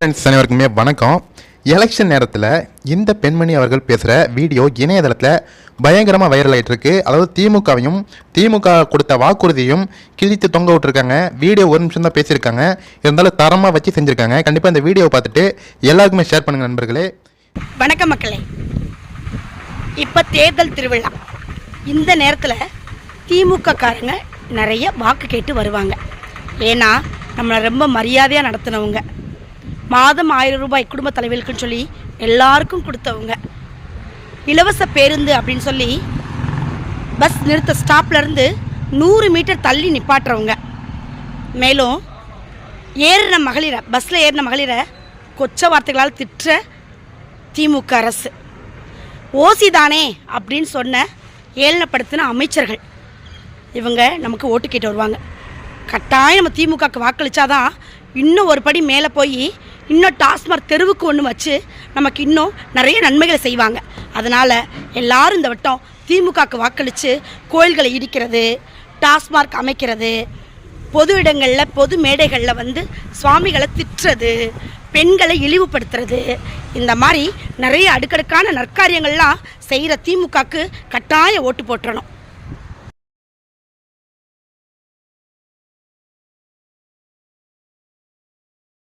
Friends அனைவருக்குமே வணக்கம். Election நேரத்தில் இந்த பெண்மணி அவர்கள் பேசுகிற வீடியோ இணையதளத்தில் பயங்கரமாக வைரல் ஆகிட்டுருக்கு அதாவது திமுகவையும் திமுக கொடுத்த வாக்குறுதியும் கிழித்து தொங்க விட்டுருக்காங்க. வீடியோ ஒரு நிமிஷம் தான் பேசியிருக்காங்க. இருந்தாலும் தரமாக வச்சு செஞ்சுருக்காங்க. கண்டிப்பாக இந்த வீடியோவை பார்த்துட்டு எல்லாருக்குமே ஷேர் பண்ணுங்கள் நண்பர்களே. வணக்கம் மக்களே. இப்போ தேர்தல் திருவிழா. இந்த நேரத்தில் திமுக காரங்க நிறைய வாக்கு கேட்டு வருவாங்க. ஏன்னா நம்மளை ரொம்ப மரியாதையாக நடத்தினவங்க. மாதம் ஆயிரம் ரூபாய் குடும்ப தலைவர்களுக்குன்னு சொல்லி எல்லாருக்கும் கொடுத்தவங்க. இலவச பேருந்து அப்படின்னு சொல்லி பஸ் நிறுத்த ஸ்டாப்லேருந்து நூறு மீட்டர் தள்ளி நிப்பாட்டுறவங்க. மேலும் ஏறின மகளிரை பஸ்ஸில் ஏறின மகளிரை கொச்ச வார்த்தைகளால் திட்டுற திமுக அரசு. ஓசி தானே அப்படின்னு சொன்ன ஏளனப்படுத்தின அமைச்சர்கள். இவங்க நமக்கு ஓட்டு கேட்டு வருவாங்க. கட்டாயம் நம்ம திமுகக்கு வாக்களிச்சாதான் இன்னும் ஒரு படி மேலே போய் இன்னும் டாஸ்மாக் தெருவுக்கு ஒன்று வச்சு நமக்கு இன்னும் நிறைய நன்மைகளை செய்வாங்க. அதனால் எல்லாரும் இந்த வட்டம் திமுகக்கு வாக்களித்து கோயில்களை இடிக்கிறது டாஸ்மார்க் அமைக்கிறது பொது இடங்களில் பொது மேடைகளில் வந்து சுவாமிகளை திட்டுறது பெண்களை இழிவுபடுத்துறது இந்த மாதிரி நிறைய அடுக்கடுக்கான நற்காரியங்கள்லாம் செய்கிற திமுகக்கு கட்டாய ஓட்டு போட்டுறணும்.